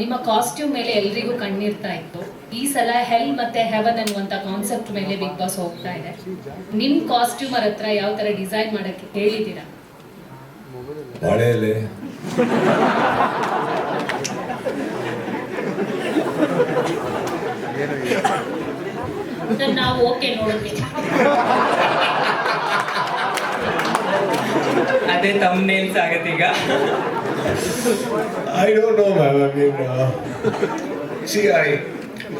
ನಿಮ್ಮ ಕಾಸ್ಟ್ಯೂಮ್ ಮೇಲೆ ಎಲ್ರಿಗೂ ಕಣ್ಣಿರ್ತಾ ಇತ್ತು. ಈ ಸಲ ಹೆಲ್ ಮತ್ತೆ ಹೆವನ್ ಅನ್ನುವಂತ ಕಾನ್ಸೆಪ್ಟ್ ಮೇಲೆ ಬಿಗ್ ಬಾಸ್ ಹೋಗ್ತಾ ಇದೆ. ನಿಮ್ ಕಾಸ್ಟ್ಯೂಮರ್ ಹತ್ರ ಯಾವ ತರ ಡಿಸೈನ್ ಮಾಡಕ್ಕೆ ಹೇಳಿದೀರಾ ಬಾಳೆ ಎಲೆ ಅದನ್ನ ನಾವು ಓಕೆ ನೋಡುತ್ತೀವಿ. ಅದೇ ತಮ್ಮ ನೇಲ್ಸ್ ಆಗತ್ತೆ don't know, don't I mean, uh, see, see I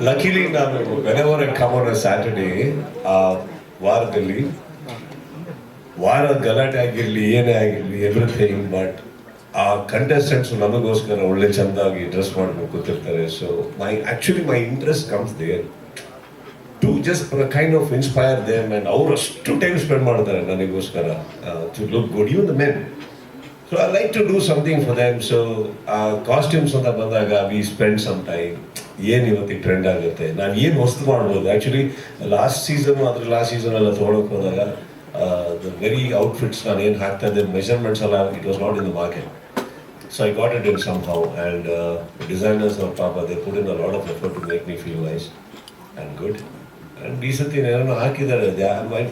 now, ನಾನು I come on a Saturday, ವಾರದಲ್ಲಿ ವಾರದ ಗಲಾಟೆ ಆಗಿರಲಿ ಏನೇ ಆಗಿರಲಿ ಎವ್ರಿಥಿಂಗ್ ಬಟ್ ಆ ಕಂಟೆಸ್ಟೆಂಟ್ಸ್ ನಮಗೋಸ್ಕರ ಒಳ್ಳೆ ಚೆಂದಾಗಿ ಡ್ರೆಸ್ ಮಾಡ್ಕೊಂಡು ಕೂತಿರ್ತಾರೆ so my actually my interest comes there to just kind of inspire them and ಅವ್ರು ಅಷ್ಟು ಟೈಮ್ ಸ್ಪೆಂಡ್ ಮಾಡ್ತಾರೆ ನನಗೋಸ್ಕರ. To look good you the men so I like to do something for them so ಆ costumes ಅಂತ ಬಂದಾಗ we spend some time ಏನು ಇವತ್ತಿಗೆ trend ಆಗುತ್ತೆ? ನಾನು ಏನು ವಸ್ತು ಮಾಡ್ಬೋದು? ಆ್ಯಕ್ಚುಲಿ ಲಾಸ್ಟ್ ಸೀಸನ್ ಅದ್ರ ಲಾಸ್ಟ್ ಸೀಸನ್ ಎಲ್ಲ ತೊಗೊಳಕ್ ಹೋದಾಗ ದ ವೆರಿ ಔಟ್ಫಿಟ್ಸ್ ನಾನು ಏನು ಹಾಕ್ತಾ ಇದ್ದೆ ಮೆಷರ್ಮೆಂಟ್ಸ್ ಎಲ್ಲ it was not in the market so I got it in somehow and designers ಅವ್ರ ಪಾಪ they put in a lot of effort to make me feel wise and good and ಈ ಸತಿ ಏನೇನೋ ಹಾಕಿದ್ದಾರೆ.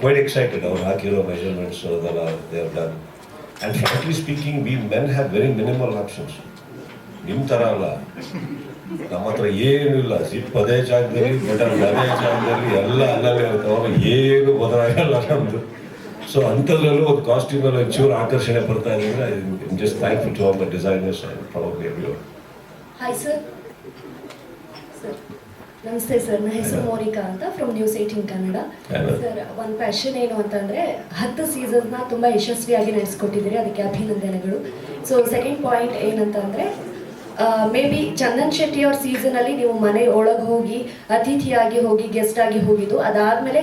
ಕ್ವೈಟ್ ಎಕ್ಸೈಟೆಡ್ ಅವ್ರು ಹಾಕಿರೋ measurements ಅದೆಲ್ಲ they have done and frankly speaking we men have very minimal options ನಿಮ್ಮ ಥರ ಅಲ್ಲ. ನಮ್ಮ ಹತ್ರ ಏನೂ ಇಲ್ಲ. ಸಿಪ್ ಅದೇ ಜಾಗದಲ್ಲಿ ಬಟನ್ ಅದೇ ಜಾಗದಲ್ಲಿ ಎಲ್ಲ ಅಲ್ಲವೇ ಇರುತ್ತೆ. ಏನು ಬದಲಾಗಲ್ಲ ನಮ್ಮದು ಸೊ ಅಂಥದ್ರಲ್ಲೂ ಒಂದು ಕಾಸ್ಟ್ಯೂಮಲ್ಲಿ ಒಂಚೂರು ಆಕರ್ಷಣೆ ಬರ್ತಾ ಇದೆ ಅಂದರೆ just thankful to all the designers and probably every hi sir ನಮಸ್ತೆ ಸರ್ ನನ್ನ ಹೆಸರು ಮೋನಿಕಾ ಅಂತ from news eighteen Kannada sir ಒಂದು ಪ್ಯಾಷನ್ ಏನು ಅಂತಂದರೆ ಹತ್ತು ಸೀಸನ್ನ ತುಂಬ ಯಶಸ್ವಿಯಾಗಿ ನಡೆಸ್ಕೊಟ್ಟಿದ್ದೀರಿ ಅದಕ್ಕೆ ಅಭಿನಂದನೆಗಳು. ಸೊ ಸೆಕೆಂಡ್ ಪಾಯಿಂಟ್ ಏನಂತಂದರೆ ಮೇ ಬಿ ಚಂದನ್ ಶೆಟ್ಟಿ ಅವ್ರ ಸೀಸನಲ್ಲಿ ನೀವು ಮನೆ ಒಳಗೆ ಹೋಗಿ ಅತಿಥಿಯಾಗಿ ಹೋಗಿ ಗೆಸ್ಟ್ ಆಗಿ ಹೋಗಿದ್ದು ಅದಾದಮೇಲೆ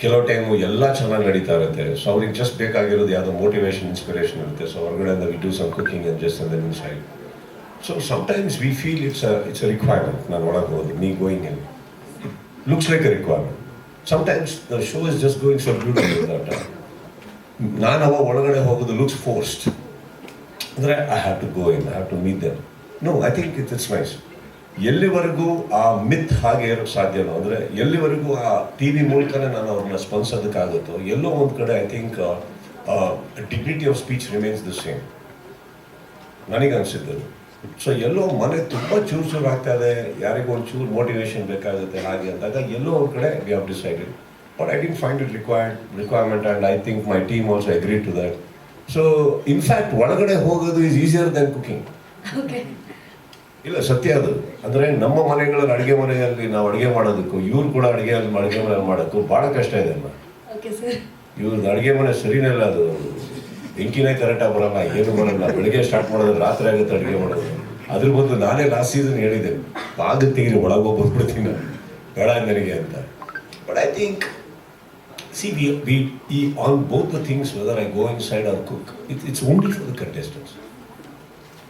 ಕೆಲವು ಟೈಮು ಎಲ್ಲ ಚೆನ್ನಾಗಿ ನಡೀತಾ ಇರುತ್ತೆ. ಸೊ ಅವ್ರಿಗೆ ಜಸ್ಟ್ ಬೇಕಾಗಿರೋದು ಯಾವುದೋ ಮೋಟಿವೇಶನ್ ಇನ್ಸ್ಪಿರೇಷನ್ ಇರುತ್ತೆ. ಸೊ ಹೊರಗಡೆಯಿಂದ we do some cooking and just and ನಿಮ್ಮ side so sometimes we feel it's it's a requirement ನಾನು ಒಳಗೆ ಹೋದ್ರೆ ನೀ going in looks like a requirement sometimes the show is just going so beautiful that ನಾನು ಅವ ಒಳಗಡೆ ಹೋಗೋದು looks forced ಅಂದರೆ I have to go in I have to meet them no I think it it's nice ಎಲ್ಲಿವರೆಗೂ ಆ ಮಿತ್ ಹಾಗೆ ಇರೋಕ್ಕೆ ಸಾಧ್ಯನೋ? ಅಂದರೆ ಎಲ್ಲಿವರೆಗೂ ಆ ಟಿ ವಿ ಮೂಲಕನೇ ನಾನು ಅವ್ರನ್ನ ಸ್ಪಂದಿಸೋದಕ್ಕಾಗುತ್ತೋ ಎಲ್ಲೋ ಒಂದು ಕಡೆ I think dignity of speech remains the same ನನಗನ್ಸಿದ್ದು so ಎಲ್ಲೋ ಮನೆ ತುಂಬ ಚೂರು ಚೂರು ಆಗ್ತಾ ಇದೆ. ಯಾರಿಗೂ ಒಂದು ಚೂರು ಮೋಟಿವೇಶನ್ ಬೇಕಾಗುತ್ತೆ ಹಾಗೆ ಅಂದಾಗ ಎಲ್ಲೋ ಒಂದು ಕಡೆ we have decided but I didn't find it required requirement and I think my team also agree to that so in fact ಒಳಗಡೆ ಹೋಗೋದು ಈಸ್ ಈಸಿಯರ್ ದೆನ್ ಕುಕಿಂಗ್ ಇಲ್ಲ ಸತ್ಯ ಅದು. ಅಂದರೆ ನಮ್ಮ ಮನೆಗಳಲ್ಲಿ ಅಡುಗೆ ಮನೆಯಲ್ಲಿ ನಾವು ಅಡುಗೆ ಮಾಡೋದಕ್ಕೂ ಇವ್ರು ಕೂಡ ಅಡುಗೆ ಅಡುಗೆ ಮನೆ ಮಾಡೋಕ್ಕೂ ಭಾಳ ಕಷ್ಟ ಇದೆ ಅಮ್ಮ. ಇವ್ರದ್ದು ಅಡುಗೆ ಮನೆ ಸರಿನೇ ಇಲ್ಲ ಅದು. ಬೆಂಕಿನೇ ಕರೆಕ್ಟಾಗಿ ಬರಲ್ಲ ಏನು ಬರಲ್ಲ. ಬೆಳಿಗ್ಗೆ ಸ್ಟಾರ್ಟ್ ಮಾಡೋದು ರಾತ್ರಿ ಆಗುತ್ತೆ ಅಡುಗೆ ಮಾಡೋದು. ಅದ್ರ ಬಂದು ನಾನೇ ಲಾಸ್ಟ್ ಸೀಸನ್ ಹೇಳಿದೆ ಬಾಗ ಇರಿ ಒಳಗೆ ಬಂದ್ಬಿಡ್ತೀನಿ ನಾನು. ಬೇಡ ನನಗೆ ಅಂತ. But I think see we we ಈ on both the things whether I go inside or cook it it's only for the contestants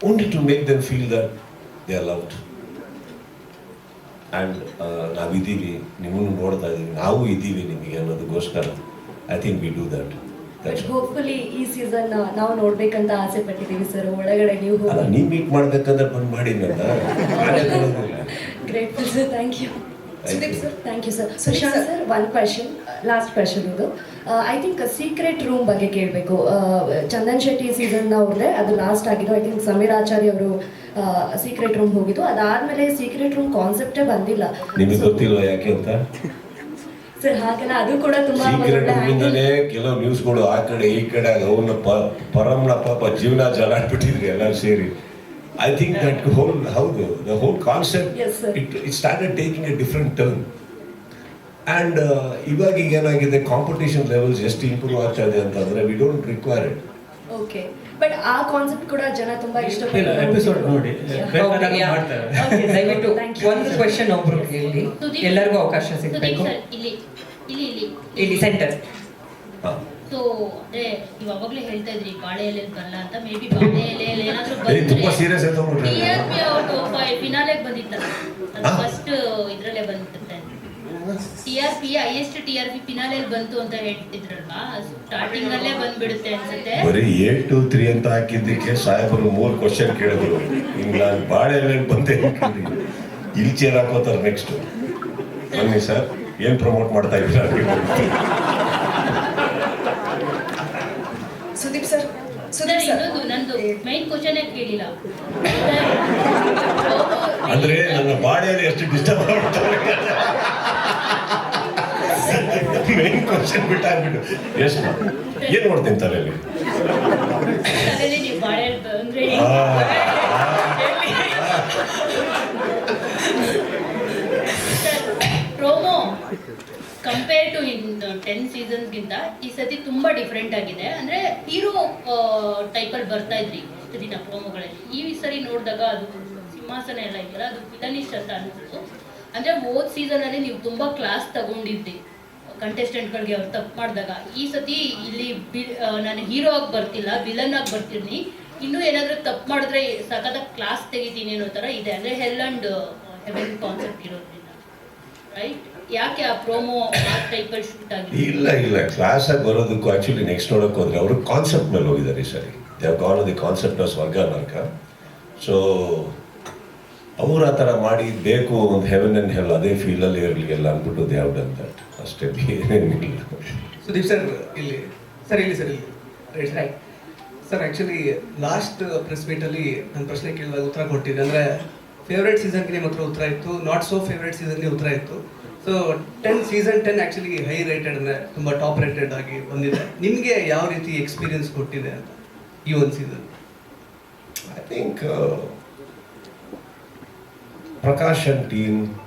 only to make them feel that they are loved and ನಾವಿದ್ದೀವಿ ನಿಮ್ಮನ್ನು ನೋಡ್ತಾ ಇದ್ದೀವಿ ನಾವು ಇದ್ದೀವಿ ನಿಮಗೆ ಅನ್ನೋದಕ್ಕೋಸ್ಕರ I think we do that hopefully ಈ season ನಾವು ನೋಡ್ಬೇಕಂತ ಆಸೆ ಪಟ್ಟಿದ್ದೀವಿ ಸರ್ ಒಳಗಡೆ ನೀವು ಅಲ್ಲ ನೀವು ಮೀಟ್ ಮಾಡ್ಬೇಕಂದ್ರೆ ಬಂದು ಮಾಡಿ ನನ್ನ ನಾನೇ sir thank you sir thank you sir Sushant sir one question last question ಇದು. ಐ ಥಿಂಕ್ ಸೀಕ್ರೆಟ್ ರೂಮ್ ಬಗ್ಗೆ ಕೇಳಬೇಕು. ಚಂದನ್ ಶೆಟ್ಟಿ ಸೀಸನ್ ಅವ್ರದ್ದೇ ಅದು ಲಾಸ್ಟ್ ಆಗಿದ್ದು ಐ ಥಿಂಕ್ ಸಮೀರ್ ಆಚಾರ್ಯ ಅವರು ಸೀಕ್ರೆಟ್ ರೂಮ್ ಹೋಗಿದ್ದು. ಅದಾದ್ಮೇಲೆ ಸೀಕ್ರೆಟ್ ರೂಮ್ ಕಾನ್ಸೆಪ್ಟೇ ಬಂದಿಲ್ಲ. ನಿಮಗೆ ಗೊತ್ತಿಲ್ವಾ ಯಾಕೆ ಅಂತ? ಸರ್ ಹಾಗೆಲ್ಲ ಅದು ಕೂಡ ತುಂಬಾ ಸೀಕ್ರೆಟ್ ರೂಮಿಂದಲೇ ಕೆಲವು ನ್ಯೂಸ್ಗಳು ಆ ಕಡೆ ಈ ಕಡೆ ಅವನ ಪರಮ್ನ ಪಾಪ ಜೀವನ ಜಲಾಡ್ಬಿಟ್ಟಿದ್ರಿ ಎಲ್ಲರೂ ಸೇರಿ. ಐ ಥಿಂಕ್ ದಟ್ ಹೋಲ್ ಹೌದು the whole concept it it started taking a different turn and ಇವಾಗ ಈಗ ಏನಾಗಿದೆ ಕಾಂಪಿಟೇಷನ್ ಲೆವೆಲ್ಸ್ ಎಷ್ಟು ಇಂಪ್ರೂವ್ ಆಗ್ತಾ ಇದೆ ಅಂತಂದ್ರೆ we don't require it okay but ಆ ಕಾನ್ಸೆಪ್ಟ್ ಕೂಡ ಜನ ತುಂಬಾ ದಯವಿಟ್ಟು ಒಂದು ಕ್ವೆಶನ್ ಒಬ್ರು ಕೇಳಿ. ಎಲ್ಲರಿಗೂ ಅವಕಾಶ ಸಿಗಬೇಕು. ಸರ್ ಇಲ್ಲಿ ಇಲ್ಲಿ ಇಲ್ಲಿ. ಇಲ್ಲಿ ಸೆಂಟರ್. ಸೊ ಅದೇ ನೀವು ಅವಾಗಲೇ ಹೇಳ್ತಾ ಇದ್ರಿ ಬಾಳೆ ಎಲೆ ಬರಲ್ಲ ಅಂತ ಮೇ ಬಿ ಬಾಳೆ ಎಲೆಯಲ್ಲಿ ಏನಾದ್ರೂ ಏ, ತುಂಬಾ serious ಆಗಿ ತಗೊಂಡ್ಬಿಟ್ರೆ. ಟಿ ಆರ್ ಪಿ ಅವ್ರದ್ದು ಫಿನಾಲೆಗೆ ಬಂದಿತ್ತಲ್ಲ. ಅದು ಫಸ್ಟ್ ಇದ್ರಲ್ಲೇ ಬಂದಿರುತ್ತೆ T R P highest T R P ಫಿನಾಲೆಯಲ್ಲಿ ಬಂತು ಅಂತ ಹೇಳ್ತಿದ್ರಲ್ವಾ? ಸ್ಟಾರ್ಟಿಂಗ್ ಅಲ್ಲೇ ಬಂದ್ಬಿಡುತ್ತೆ ಅನ್ಸುತ್ತೆ. ಬರೀ ಏಟ್ ಟು ತ್ರೀ ಅಂತ ಹಾಕಿದ್ದಕ್ಕೆ ಸಾಹೇಬರು ಮೂರು ಕ್ವಶನ್ ಕೇಳಿದ್ರು. ಹಿಂಗ್ ನಾನು ಬಾಳೆ ಎಲೆ ಬಂದೆ. ಇಲ್ಲಿ ಚೇರ್ ಹಾಕೋತಾರೆ ನೆಕ್ಸ್ಟ್ ಬನ್ನಿ ಸರ್ ಏನ್ ಪ್ರಮೋಟ್ ಮಾಡ್ತಾ ಇದ್ದೀರಾ? ಸುದೀಪ್ ಸರ್ ಸುದೀಪ್ ಸರ್ ನಂದು. ಮೈನ್ ಕ್ವಶನ್ ಕೇಳಿಲ್ಲ? ಅಂದ್ರೆ ನನ್ನ ಬಾಡಿಯಲ್ಲಿ ಎಷ್ಟು ಡಿಸ್ಟರ್ಬ್ ಮಾಡ್ತಾರೆ? ಮೇನ್ ಕ್ವಶನ್ ಬಿಟ್ಟಾಗ್ಬಿಟ್ಟು. ಎಷ್ಟು ಏನ್ ನೋಡ್ತೀನಿ ತಲೆಯಲ್ಲಿ? ಕಂಪೇರ್ ಟು ಇನ್ ಟೆನ್ ಸೀಸನ್ಸ್ಗಿಂತ ಈ ಸತಿ ತುಂಬಾ ಡಿಫ್ರೆಂಟ್ ಆಗಿದೆ. ಅಂದ್ರೆ ಹೀರೋ ಟೈಪಲ್ಲಿ ಬರ್ತಾ ಇದ್ರಿ ದಿನ ಪ್ರೋಮೋಗಳಲ್ಲಿ. ಈ ಸರಿ ನೋಡಿದಾಗ ಅದು ಸಿಂಹಾಸನ ಎಲ್ಲ ಇದೆಯಲ್ಲ ಅದು ಪಿತನಿಷ್ಠ ಅಂತ ಅನಿಸ್ತು. ಅಂದ್ರೆ ಹೋದ್ ಸೀಸನ್ ಅಲ್ಲಿ ನೀವು ತುಂಬಾ ಕ್ಲಾಸ್ ತಗೊಂಡಿದ್ರಿ. ಕಂಟೆಸ್ಟೆಂಟ್ಗಳಿಗೆ ಅವ್ರು ತಪ್ಪು ಮಾಡಿದಾಗ, ಈ ಸತಿ ಇಲ್ಲಿ ನಾನು ಹೀರೋ ಆಗಿ ಬರ್ತಿಲ್ಲ ವಿಲನ್ ಆಗಿ ಬರ್ತೀನಿ ಇನ್ನೂ ಏನಾದರೂ ತಪ್ಪು ಮಾಡಿದ್ರೆ ಸಖತ್ ಕ್ಲಾಸ್ ತೆಗಿತೀನಿ ಅನ್ನೋ ಥರ ಇದೆ. ಅಂದರೆ ಹೆಲ್ ಅಂಡ್ ಹೆವೆನ್ ಕಾನ್ಸೆಪ್ಟ್ ಇರೋದ್ರಿಂದ. ರೈಟ್ ಯಾಕೆ ಆ ಪ್ರೋಮೋ ಆ ಟೈಪಲ್ಲಿ ಇಲ್ಲ ಇಲ್ಲ. ಕ್ಲಾಸ್ ಆಗಿ ಬರೋದಕ್ಕೂ ಆಕ್ಚುಲಿ ನೆಕ್ಸ್ಟ್ ನೋಡಕ್ ಹೋದ್ರೆ ಅವರು ಕಾನ್ಸೆಪ್ಟ್ ಮೇಲೆ ಹೋಗಿದ್ದಾರೆ ಈ ಸರಿ. They've gone the concept of ಸ್ವರ್ಗ ನರ್ಕ ಸೊ ಅವ್ರು ಆ ಥರ ಮಾಡಿ ಬೇಕು ಒಂದು ಹೆವೆನ್ ಅಂಡ್ ಹೆಲ್ ಅದೇ ಫೀಲಲ್ಲಿ ಇರಲಿ ಎಲ್ಲ ಅಂದ್ಬಿಟ್ಟು ದೇ ಹ್ಯಾವ್ ಡನ್ ದಟ್ ಅಷ್ಟೇ ಏನೇನಿಲ್ಲ ಸುದೀಪ್ ಸರ್ ಇಲ್ಲಿ ಸರ್ ಇಲ್ಲಿ ಸರ್ ಇಲ್ಲಿ. Right sir actually last press ಮೀಟಲ್ಲಿ ನನ್ನ ಪ್ರಶ್ನೆ ಕೇಳಿದಾಗ ಉತ್ತರ ಕೊಟ್ಟಿದ್ದೆ. ಅಂದರೆ ಫೇವ್ರೇಟ್ ಸೀಸನ್ಗೆ ನಿಮ್ಮ ಹತ್ರ ಉತ್ತರ ಇತ್ತು ನಾಟ್ ಸೋ ಫೇವ್ರೇಟ್ ಸೀಸನ್ಗೆ ಉತ್ತರ ಇತ್ತು. So ten season ten actually high rated ಅಂದರೆ ತುಂಬ ಟಾಪ್ ರೇಟೆಡ್ ಆಗಿ ಬಂದಿದೆ. ನಿಮಗೆ ಯಾವ ರೀತಿ ಎಕ್ಸ್ಪೀರಿಯನ್ಸ್ ಕೊಟ್ಟಿದೆ ಅಂತ ಈ ಒಂದು season I think uh, Prakash and team,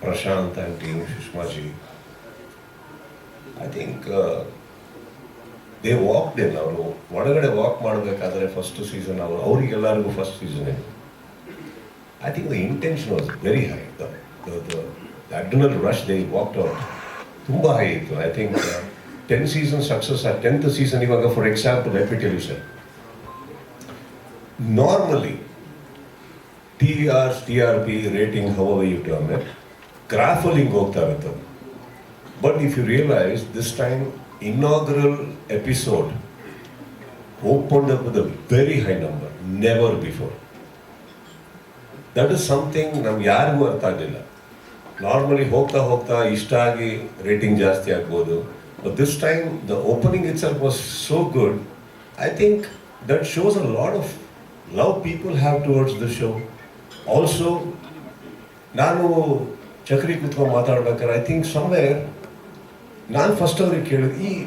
Prashant and team, I I they walked in. ಅವರು ಒಳಗಡೆ ವಾಕ್ ಮಾಡಬೇಕಾದ್ರೆ ಫಸ್ಟ್ ಸೀಸನ್ ಅವರು ಅವರಿಗೆಲ್ಲರಿಗೂ first season I think the intention was very high the adrenaline rush they walked out ತುಂಬ high ಇತ್ತು. I think ten season success ಆ tenth season ಇವಾಗ for example ರೆಪಿಟಲ್ or T R P rating however you term it, ಗ್ರಾಫಲ್ಲಿ ಹೋಗ್ತಾ ಇರುತ್ತೆ but if you realise this time inaugural episode open up with very high number never before that is something ನಮ್ಗೆ ಯಾರಿಗೂ ಅರ್ಥ ಆಗಲಿಲ್ಲ. Normally ಹೋಗ್ತಾ ಹೋಗ್ತಾ ಇಷ್ಟ ಆಗಿ ರೇಟಿಂಗ್ ಜಾಸ್ತಿ ಆಗ್ಬೋದು. But this time the opening itself was so good I think that shows a lot of love people have towards the show also ನಾನು ಚಕ್ರಿ ಕುತ್ಕೊಂಡು ಮಾತಾಡ್ಬೇಕಾದ್ರೆ ಐ ಥಿಂಕ್ ಸಮ್ವೇರ್ ನಾನು ಫಸ್ಟ್ ಅವ್ರಿಗೆ ಕೇಳಿದ್ ಈ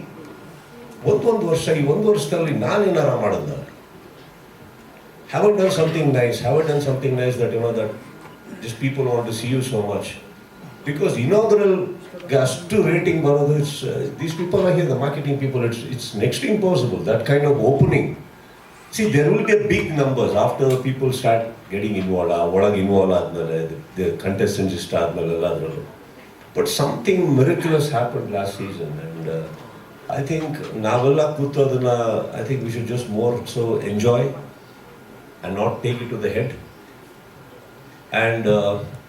ಒಂದೊಂದು ವರ್ಷ ಈ ಒಂದು ವರ್ಷದಲ್ಲಿ ನಾನೇನಾರ ಮಾಡಿದ್ನ have I done something nice? Have I done something nice that you know that just people want to see you so much? Because inaugural gas to rating Baroda, it's uh, these people are here, the marketing people, it's it's next to impossible. That kind of opening. See, there will be big numbers after people start getting involved. ಆ, ಒಳಗೆ involve ಆದ್ಮೇಲೆ the contestants ಇಷ್ಟ ಆದ್ಮೇಲೆ ಎಲ್ಲಾದ್ರಲ್ಲೂ. But something miraculous happen last season and I think ನಾವೆಲ್ಲ ಕೂತು ಅದನ್ನ I think we should just more so enjoy and not take it to the head and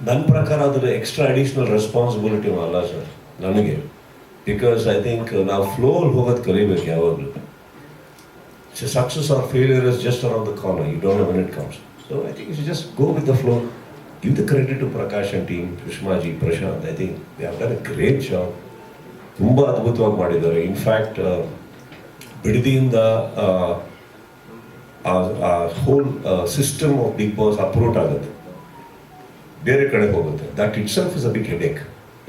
ನನ್ನ ಪ್ರಕಾರ ಅದರ ಎಕ್ಸ್ಟ್ರಾ ಅಡಿಷ್ನಲ್ ರೆಸ್ಪಾನ್ಸಿಬಿಲಿಟಿ ಅಲ್ಲ ಸರ್ ನನಗೆ. ಬಿಕಾಸ್ ಐ ಥಿಂಕ್ ನಾವು ಫ್ಲೋಲ್ಲಿ ಹೋಗೋದು ಕಲಿಬೇಕು ಯಾವಾಗಲೂ. Success or failure is just around the corner you don't know when it comes so I think you just go with the flow. Give the credit to Prakash and team ಸುಷ್ಮಾಜಿ Prashant I think they have done a great job. ತುಂಬ ಅದ್ಭುತವಾಗಿ ಮಾಡಿದ್ದಾರೆ. In fact ಬಿಡದಿಯಿಂದ ಆ whole system of Bigg Boss uproot ಆಗುತ್ತೆ. ಬೇರೆ ಕಡೆ ಹೋಗುತ್ತೆ. That itself is a big headache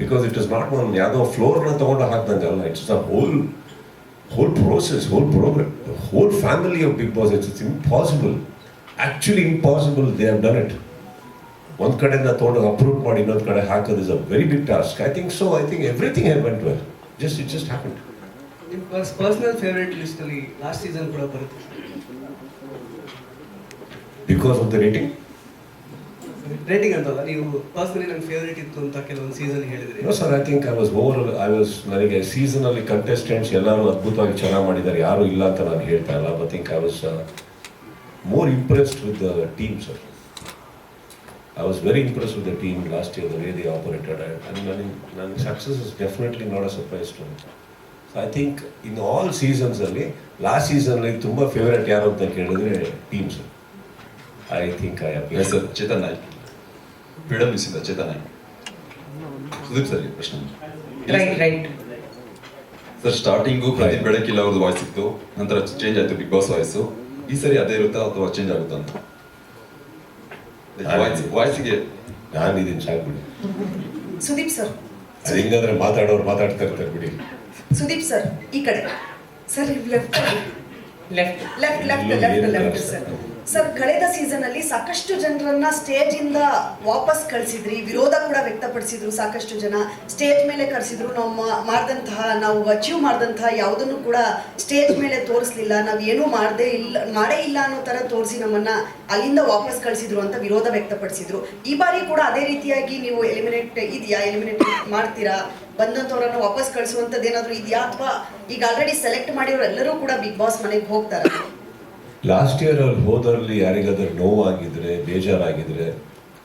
because it is not one ಯಾವುದೋ ಫ್ಲೋರ್ನ ತಗೊಂಡು ಹಾಕ್ದಂಗಲ್ಲ it's the whole whole process whole programme whole family of Bigg Boss it's impossible actually impossible they have done it ಒಂದು ಕಡೆಯಿಂದ ತೊಗೊಂಡು approve ಮಾಡಿ ಇನ್ನೊಂದು ಕಡೆ ಹಾಕೋದು is a very big task I think so I think everything have went well just it just happen ನಿಮ್ಮ personal favourite ಲಿಸ್ಟಲ್ಲಿ last season ಕೂಡ ಬರುತ್ತೆ. Because of the rating rating ಅಂತಲ್ಲ ನೀವು ಪರ್ಸನಲಿ ನನ್ನ ಫೇವರೇಟ್ ಇತ್ತು ಅಂತ ಕೆಲವೊಂದು ಸೀಸನ್ ಹೇಳಿದ್ರಿ. No sir I think I was over I was ನನಗೆ ಸೀಸನಲ್ಲಿ ಕಂಟೆಸ್ಟೆಂಟ್ಸ್ ಎಲ್ಲರೂ ಅದ್ಭುತವಾಗಿ ಚೆನ್ನಾಗಿ ಮಾಡಿದ್ದಾರೆ. ಯಾರು ಇಲ್ಲ ಅಂತ ನಾನು ಹೇಳ್ತಾ ಇಲ್ಲ. But think I was more impressed with the team sir I was very impress with the team last year the way they operated and ನನಗೆ ನನ್ನ success is definitely not a surprise to so I think in all ಸೀಸನ್ಸಲ್ಲಿ last ಸೀಸನ್ನಲ್ಲಿ ತುಂಬ favourite ಯಾರು ಅಂತ ಕೇಳಿದ್ರೆ team sir I think I Yes, sir. Chetan Naik. Freedom ಮಿಸ್ಸಿಂದ Chetan Naik. Sudeep sir ಪ್ರಶ್ನೆ. Right right sir starting Pradeep ಬೆಳಕಿಲ್ಲ ಅವ್ರದ್ದು voice ಇತ್ತು. ನಂತರ change ಆಯಿತು ಬಿಗ್ ಬಾಸ್ ವಾಯ್ಸು ಈ ಸರಿ ಅದೇ ಇರುತ್ತಾ ಅಥವಾ ಚೇಂಜ್ ಆಗುತ್ತಾ ಅಂತ ವಾಯ್ಸ್ ವಾಯ್ಸಿಗೆ ನಾನಿದ್ದೀನಿ ಸಾಕು ಬಿಡಿ ಸುದೀಪ್ ಸರ್ ಅದು ಹಿಂಗಾದ್ರೆ ಮಾತಾಡೋರು ಮಾತಾಡ್ತಾ ಇರ್ತಾರೆ ಬಿಡಿ ಸುದೀಪ್ ಸರ್ ಈ ಕಡೆ sir left left left left left left sir sir. ಕಳೆದ ಸೀಸನ್ ಅಲ್ಲಿ ಸಾಕಷ್ಟು ಜನರನ್ನ ಸ್ಟೇಜ್ ಇಂದ ವಾಪಸ್ ಕಳಿಸಿದ್ರಿ ವಿರೋಧ ಕೂಡ ವ್ಯಕ್ತಪಡಿಸಿದ್ರು ಸಾಕಷ್ಟು ಜನ. ಸ್ಟೇಜ್ ಮೇಲೆ ಕರೆಸಿದ್ರು ನಾವು ಮಾಡ್ದಂತಹ ನಾವು ಅಚೀವ್ ಮಾಡಿದಂತಹ ಯಾವುದನ್ನು ಕೂಡ ಸ್ಟೇಜ್ ಮೇಲೆ ತೋರಿಸ್ಲಿಲ್ಲ. ನಾವು ಏನು ಮಾಡದೇ ಇಲ್ಲ ಮಾಡೇ ಇಲ್ಲ ಅನ್ನೋ ತರ ತೋರಿಸಿ ನಮ್ಮನ್ನ ಅಲ್ಲಿಂದ ವಾಪಸ್ ಕಳಿಸಿದ್ರು ಅಂತ ವಿರೋಧ ವ್ಯಕ್ತಪಡಿಸಿದ್ರು. ಈ ಬಾರಿ ಕೂಡ ಅದೇ ರೀತಿಯಾಗಿ ನೀವು ಎಲಿಮಿನೇಟ್ ಇದೆಯಾ? ಎಲಿಮಿನೇಟ್ ಮಾಡ್ತೀರಾ? ಬಂದಂಥವ್ರನ್ನ ವಾಪಸ್ ಕಳಿಸುವಂಥದ್ದು ಏನಾದರೂ ಇದೆಯಾ? ಅಥವಾ ಈಗ ಆಲ್ರೆಡಿ ಸೆಲೆಕ್ಟ್ ಮಾಡಿರೋ ಎಲ್ಲರೂ ಕೂಡ ಬಿಗ್ ಬಾಸ್ ಮನೆಗೆ ಹೋಗ್ತಾರೆ. ಲಾಸ್ಟ್ ಇಯರ್ ಅವ್ರು ಹೋದರಲ್ಲಿ ಯಾರಿಗಾದ್ರೂ ನೋವಾಗಿದ್ರೆ, ಬೇಜಾರಾಗಿದ್ರೆ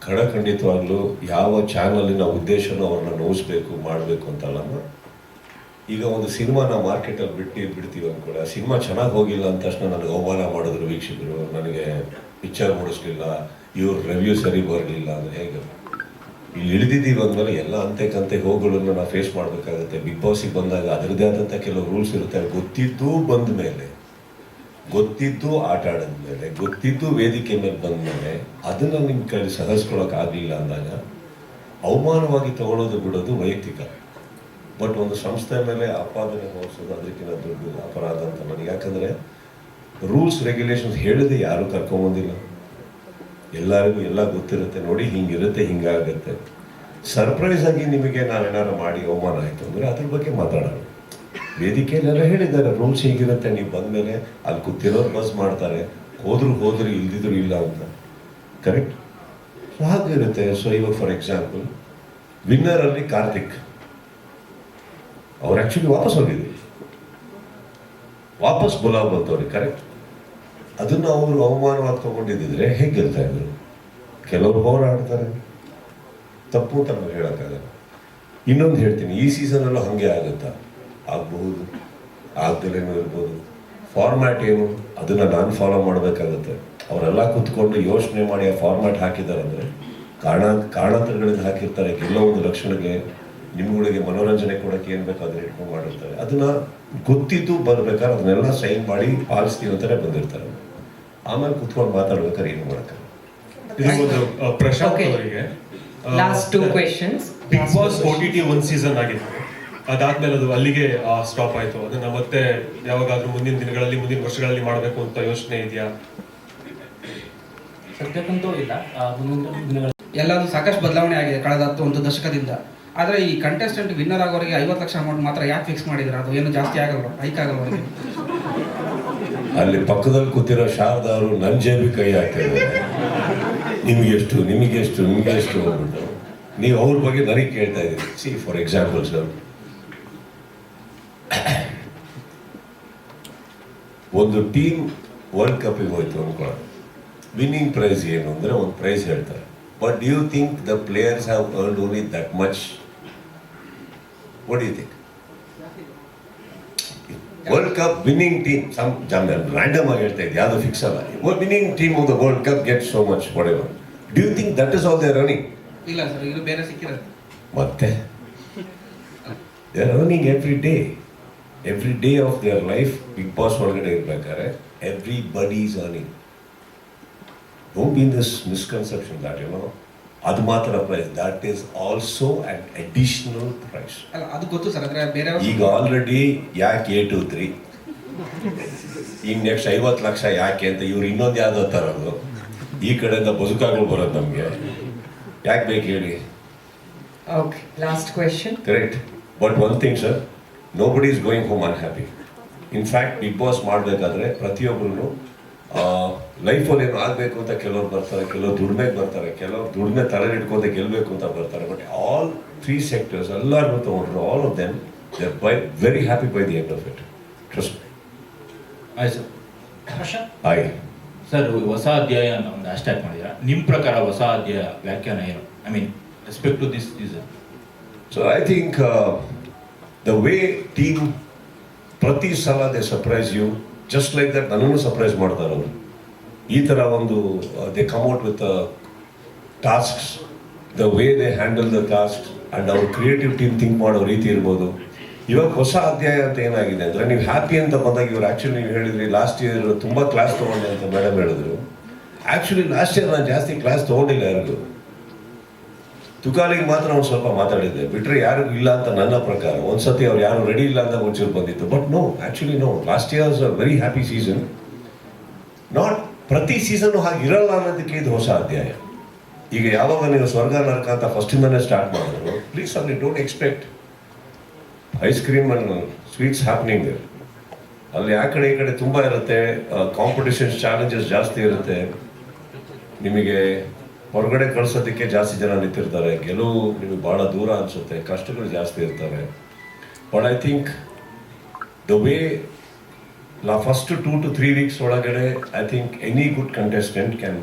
ಖಡಖಂಡಿತವಾಗ್ಲೂ ಯಾವ ಚಾನಲಿನ ಉದ್ದೇಶನ ಅವ್ರನ್ನ ನೋಯಿಸ್ಬೇಕು ಮಾಡಬೇಕು ಅಂತಲ್ಲ ಈಗ ಒಂದು ಸಿನಿಮಾನ ಮಾರ್ಕೆಟಲ್ಲಿ ಬಿಟ್ಟು, ಬಿಡ್ತೀವಿ ಅಂದ್ಕೊಳ್ಳಿ ಕೂಡ ಸಿನಿಮಾ ಚೆನ್ನಾಗಿ ಹೋಗಿಲ್ಲ ಅಂದ ತಕ್ಷಣ ನನಗೆ ಅವಮಾನ ಮಾಡಿದ್ರು ವೀಕ್ಷಕರು. ನನಗೆ ಪಿಕ್ಚರ್ ಮೂಡಿಸ್ಲಿಲ್ಲ. ಇವ್ರ ರಿವ್ಯೂ ಸರಿ ಬರಲಿಲ್ಲ ಅಂದರೆ ಹೇಗೆ? ಇಲ್ಲಿ ಇಳಿದಿದ್ದೀವಿ ಅಂದಮೇಲೆ ಎಲ್ಲ ಅಂತೆ ಕಂತೆ ಹೋಗುಗಳನ್ನ ನಾವು ಫೇಸ್ ಮಾಡಬೇಕಾಗುತ್ತೆ. ಬಿಗ್ ಬಾಸಿಗೆ ಬಂದಾಗ ಅದರದ್ದೇ ಆದಂಥ ಕೆಲವು ರೂಲ್ಸ್ ಇರುತ್ತೆ. ಗೊತ್ತಿದ್ದು ಬಂದ ಮೇಲೆ, ಗೊತ್ತಿದ್ದು ಆಟ ಆಡಿದ್ಮೇಲೆ ಗೊತ್ತಿದ್ದು ವೇದಿಕೆ ಮೇಲೆ ಬಂದ ಮೇಲೆ ಅದನ್ನು ನಿಮ್ಮ ಕೈ ಸಹಿಸ್ಕೊಳಕ್ ಆಗಲಿಲ್ಲ ಅಂದಾಗ ಅವಮಾನವಾಗಿ ತಗೊಳ್ಳೋದು ಬಿಡೋದು ವೈಯಕ್ತಿಕ. ಬಟ್ ಒಂದು ಸಂಸ್ಥೆ ಮೇಲೆ ಆಪಾದನೆ ಹೊರಿಸೋದು ಅದಕ್ಕಿಂತ ದೊಡ್ಡ ಅಪರಾಧ ಅಂತ ನನಗೆ. ಯಾಕಂದರೆ ರೂಲ್ಸ್ ರೆಗ್ಯುಲೇಷನ್ಸ್ ಹೇಳಿದೆ ಯಾರೂ ಕರ್ಕೊಂಬಂದಿಲ್ಲ ಎಲ್ಲರಿಗೂ ಎಲ್ಲ ಗೊತ್ತಿರುತ್ತೆ ನೋಡಿ, ಹಿಂಗಿರುತ್ತೆ, ಹಿಂಗಾಗುತ್ತೆ. ಸರ್ಪ್ರೈಸ್ ಆಗಿ ನಿಮಗೆ ನಾವೇನಾದ್ರು ಮಾಡಿ ಅವಮಾನ ಆಯಿತು ಅಂದರೆ ಅದ್ರ ಬಗ್ಗೆ ಮಾತಾಡೋಣ. ವೇದಿಕೆಯಲ್ಲೆಲ್ಲ ಹೇಳಿದ್ದಾರೆ ರೂಲ್ಸ್ ಹೀಗಿರುತ್ತೆ, ನೀವು ಬಂದಮೇಲೆ ಅಲ್ಲಿ ಕೂತಿರೋರು ಬಸ್ ಮಾಡ್ತಾರೆ, ಹೋದ್ರು ಹೋದ್ರು ಇಲ್ದಿದ್ರು ಇಲ್ಲ ಅಂತ. ಕರೆಕ್ಟ್ ಹಾಗೆ ಹಾಗಿರುತ್ತೆ. ಸೊ ಇವಾಗ ಫಾರ್ ಎಕ್ಸಾಂಪಲ್ ವಿನ್ನರಲ್ಲಿ ಕಾರ್ತಿಕ್. ಅವ್ರು ಆ್ಯಕ್ಚುಲಿ ವಾಪಸ್ ಹೋಗಿದ್ರು. ವಾಪಸ್ ಬುಲಾವ್ ಬಂತವ್ರಿಗೆ ಕರೆಕ್ಟ್ ಅದನ್ನು ಅವರು ಅವಮಾನವಾಗಿ ತಗೊಂಡಿದ್ದಿದ್ರೆ ಹೇಗೆ ಗೆಲ್ತಾ ಇದ್ರು? ಕೆಲವರು ಹೋರಾಡ್ತಾರೆ. ತಪ್ಪು ಅಂತ ಹೇಳೋಕ್ಕಾಗಲ್ಲ. ಇನ್ನೊಂದು ಹೇಳ್ತೀನಿ, ಈ ಸೀಸನಲ್ಲೂ ಹಾಗೆ ಆಗುತ್ತಾ? ಆಗಬಹುದು ಆಗ್ದಲೇನೂ ಇರ್ಬೋದು. ಫಾರ್ಮ್ಯಾಟ್ ಏನು? ಅದನ್ನು ನಾನು ಫಾಲೋ ಮಾಡಬೇಕಾಗುತ್ತೆ. ಅವರೆಲ್ಲ ಕೂತ್ಕೊಂಡು ಯೋಚನೆ ಮಾಡಿ ಆ ಫಾರ್ಮ್ಯಾಟ್ ಹಾಕಿದ್ದಾರೆ ಅಂದರೆ ಕಾರಣ, ಕಾರಣಾಂತರಗಳಿಂದ ಹಾಕಿರ್ತಾರೆ. ಎಲ್ಲೋ ಒಂದು ಲಕ್ಷಣಕ್ಕೆ, ನಿಮ್ಗಳಿಗೆ ಮನೋರಂಜನೆ ಕೊಡೋಕ್ಕೆ ಏನು ಬೇಕೋ ಅದನ್ನ ಇಟ್ಕೊಂಡು ಮಾಡಿರ್ತಾರೆ. ಅದನ್ನು ಗೊತ್ತಿದ್ದು ಬರಬೇಕಾದ್ರೆ ಅದನ್ನೆಲ್ಲ ಸೈನ್ ಮಾಡಿ ಪಾಲಿಸ್ತೀನಿ ಅಂತಲೇ ಬಂದಿರ್ತಾರೆ. ಆಮೇಲೆ ಕುತ್ಕೊಂಡು ಮಾತಾಡ್ಬೇಕಾದ್ರೆ ಏನು ಮಾಡಕ್ಕೆ? ಪ್ರಶಾಂತ್ ಅವರಿಗೆ last two questions Bigg Boss O T T ಒಂದು ಸೀಸನ್ ಆಗಿತ್ತು. ಅದಾದ್ಮೇಲೆ ಅದು ಅಲ್ಲಿಗೆ ಸ್ಟಾಪ್ ಆಯ್ತು. ಅದನ್ನ ಮತ್ತೆ ಯಾವಾಗಾದ್ರೂ ಮುಂದಿನ ದಿನಗಳಲ್ಲಿ ಮುಂದಿನ ವರ್ಷಗಳಲ್ಲಿ ಮಾಡಬೇಕು ಅಂತ ಯೋಚನೆ ಇದೆಯಾ? ಸದ್ಯಕ್ಕಂತೂ ಇಲ್ಲ. ಮುಂದಿನ ದಿನಗಳಲ್ಲಿ. ಎಲ್ಲದೂ ಸಾಕಷ್ಟು ಬದಲಾವಣೆ ಆಗಿದೆ ಕಳೆದ ಹತ್ತು ಒಂದು ದಶಕದಿಂದ. ಆದರೆ ಈ ಕಂಟೆಸ್ಟೆಂಟ್ ವಿನ್ನರ್ ಆಗೋರಿಗೆ ಐವತ್ತು ಲಕ್ಷ ಅಮೌಂಟ್ ಮಾತ್ರ ಯಾಕೆ ಫಿಕ್ಸ್ ಮಾಡಿದ್ರು? ಅದು ಏನು ಜಾಸ್ತಿ ಆಗಲ್ವ? ಹೈಕ್ ಆಗಲ್ವ ಅಲ್ಲಿ ಪಕ್ಕದಲ್ಲಿ ಕೂತಿರೋ ಶಾರದಾ ಅವರು ನನ್ನ ಜೇಬಿ ಕೈ ಹಾಕಿದ್ದಾರೆ. ನಿಮಗೆಷ್ಟು ನಿಮಗೆಷ್ಟು ನಿಮಗೆಷ್ಟು ಅಂದ್ಬಿಟ್ಟು. ನೀವು ಅವ್ರ ಬಗ್ಗೆ ನನಗೆ ಕೇಳ್ತಾ ಇದ್ದೀರಿ. ಸಿ ಫಾರ್ ಎಕ್ಸಾಂಪಲ್ ಸರ್ ಒಂದು ಟೀಮ್ ವರ್ಲ್ಡ್ ಕಪ್ಪಿಗೆ ಹೋಯ್ತು ಅನ್ಕೊಳ ವಿನ್ನಿಂಗ್ ಪ್ರೈಸ್ ಏನು ಅಂದರೆ ಒಂದು ಪ್ರೈಸ್ ಹೇಳ್ತಾರೆ. But you think the players have earn only that much what you think World Cup winning team some random ಆಗಿ ಹೇಳ್ತಾ ಇದ್ದೆ ಯಾವುದು ಫಿಕ್ಸ್ ಅಲ್ಲ winning team of the World Cup get so much ಪಡೆಯುವ do you think that is all they running ಇಲ್ಲ sir ಇದು ಬೇರೆ ಸಿಕ್ಕಿರೋ ಮತ್ತೆ? They running every day every day of their life big boss ಒಳಗಡೆ ಇರ್ಬೇಕಾದ್ರೆ everybody is earning don't be this misconception that you know ಅದು ಮಾತ್ರ price that is also an additional price ಅಲ್ಲ ಅದು ಗೊತ್ತು ಸರ್ ಅಂದ್ರೆ ಬೇರೆ ಈಗ ಆಲ್ರೆಡಿ ಯಾಕೆ ಏ ಟು ತ್ರೀ? ಈಗ ನೆಕ್ಸ್ಟ್ ಐವತ್ತು ಲಕ್ಷ ಯಾಕೆ ಅಂತ ಇವ್ರು ಇನ್ನೊಂದು ಯಾವುದೋ ತರೋದು. ಈ ಕಡೆಯಿಂದ ಬದುಕಾಗಳು ಬರೋದು ನಮಗೆ. ಯಾಕೆ ಬೇಕು ಹೇಳಿ? Okay last question correct but one thing sir nobody is going home unhappy in fact Bigg Boss ಮಾಡಬೇಕಾದ್ರೆ ಪ್ರತಿಯೊಬ್ಬರು ಲೈಫಲ್ಲಿ ಏನು ಆಗಬೇಕು ಅಂತ ಕೆಲವ್ರು ಬರ್ತಾರೆ ಕೆಲವ್ರು ದುಡಿಮೆಗೆ ಬರ್ತಾರೆ ಕೆಲವ್ರು ದುಡಿಮೆ ತಲೆ ಹಿಡ್ಕೊಂಡೆ ಗೆಲ್ಲಬೇಕು ಅಂತ ಬರ್ತಾರೆ. ಬಟ್ ಆಲ್ ತ್ರೀ ಸೆಕ್ಟರ್ಸ್ ಎಲ್ಲರೂ ತೊಗೊಂಡ್ರು all of them they by very happy by the end of it trust ಆಯ್ತು ಸರ್. ಹೊಸ ಅಧ್ಯಾಯ ಅನ್ನೋ ಒಂದು ಹ್ಯಾಶ್ಟ್ಯಾಗ್ ಮಾಡಿದ್ರ? ನಿಮ್ಮ ಪ್ರಕಾರ ಹೊಸ ಅಧ್ಯಾಯ ವ್ಯಾಖ್ಯಾನ ಏನು? I mean respect to this is so I think the way team ಪ್ರತಿ ಸಲ they surprise you just like that ನನ್ನನ್ನು ಸರ್ಪ್ರೈಸ್ ಮಾಡ್ತಾರೆ ಅವರು. ಈ ಥರ ಒಂದು they come out with tasks the way they handle the task and ಅವ್ರ creative team think ಮಾಡೋ ರೀತಿ ಇರ್ಬೋದು. ಇವಾಗ ಹೊಸ ಅಧ್ಯಾಯ ಅಂತ ಏನಾಗಿದೆ ಅಂದರೆ, ನೀವು ಹ್ಯಾಪಿ ಅಂತ ಬಂದಾಗ ಇವರು ಆ್ಯಕ್ಚುಲಿ ನೀವು ಹೇಳಿದ್ರಿ ಲಾಸ್ಟ್ ಇಯರ್ ತುಂಬ ಕ್ಲಾಸ್ ತೊಗೊಂಡೆ ಅಂತ ಮೇಡಮ್ ಹೇಳಿದ್ರು. ಆ್ಯಕ್ಚುಲಿ ಲಾಸ್ಟ್ ಇಯರ್ ನಾನು ಜಾಸ್ತಿ ಕ್ಲಾಸ್ ತೊಗೊಂಡಿಲ್ಲ ಯಾರಿಗೂ. ತುಕಾಲಿಗೆ ಮಾತ್ರ ಅವ್ನು ಸ್ವಲ್ಪ ಮಾತಾಡಿದ್ದೆ. ಬಿಟ್ಟರೆ ಯಾರು ಇಲ್ಲ ಅಂತ ನನ್ನ ಪ್ರಕಾರ. ಒಂದ್ಸತಿ ಅವ್ರು ಯಾರು ರೆಡಿ ಇಲ್ಲ ಅಂತ ಒಂಚೂರು ಬಂದಿತ್ತು. But no actually no last years a very happy season not ಪ್ರತಿ ಸೀಸನ್ ಹಾಗೆ ಇರಲ್ಲ ಅನ್ನೋದಕ್ಕೆ ಇದು ಹೊಸ ಅಧ್ಯಾಯ. ಈಗ ಯಾವಾಗ ನೀವು ಸ್ವರ್ಗ ನರಕ ಅಂತ ಫಸ್ಟಿಂದನೇ ಸ್ಟಾರ್ಟ್ ಮಾಡಿದ್ರು ಪ್ಲೀಸ್ ಅಲ್ಲಿ don't expect ice cream and sweets happening ಅಲ್ಲಿ ಆ ಕಡೆ ಈ ಕಡೆ ತುಂಬ ಇರುತ್ತೆ. ಕಾಂಪಿಟೇಷನ್ಸ್ ಚಾಲೆಂಜಸ್ ಜಾಸ್ತಿ ಇರುತ್ತೆ. ನಿಮಗೆ ಹೊರಗಡೆ ಕಳಿಸೋದಕ್ಕೆ ಜಾಸ್ತಿ ಜನ ನಿಂತಿರ್ತಾರೆ. ಗೆಲುವು ನಿಮಗೆ ಭಾಳ ದೂರ ಅನಿಸುತ್ತೆ. ಕಷ್ಟಗಳು ಜಾಸ್ತಿ ಇರ್ತವೆ. But I think the way ನಾ first two to three weeks ಒಳಗಡೆ I think any good contestant can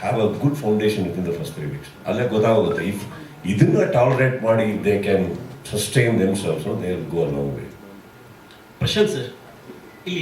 have a good foundation within the first three weeks ಅಲ್ಲೇ ಗೊತ್ತಾಗುತ್ತೆ ಇಫ್ ಇದನ್ನ ಟಾಲರೇಟ್ ಮಾಡಿ they can sustain themselves they go away Prashanth sir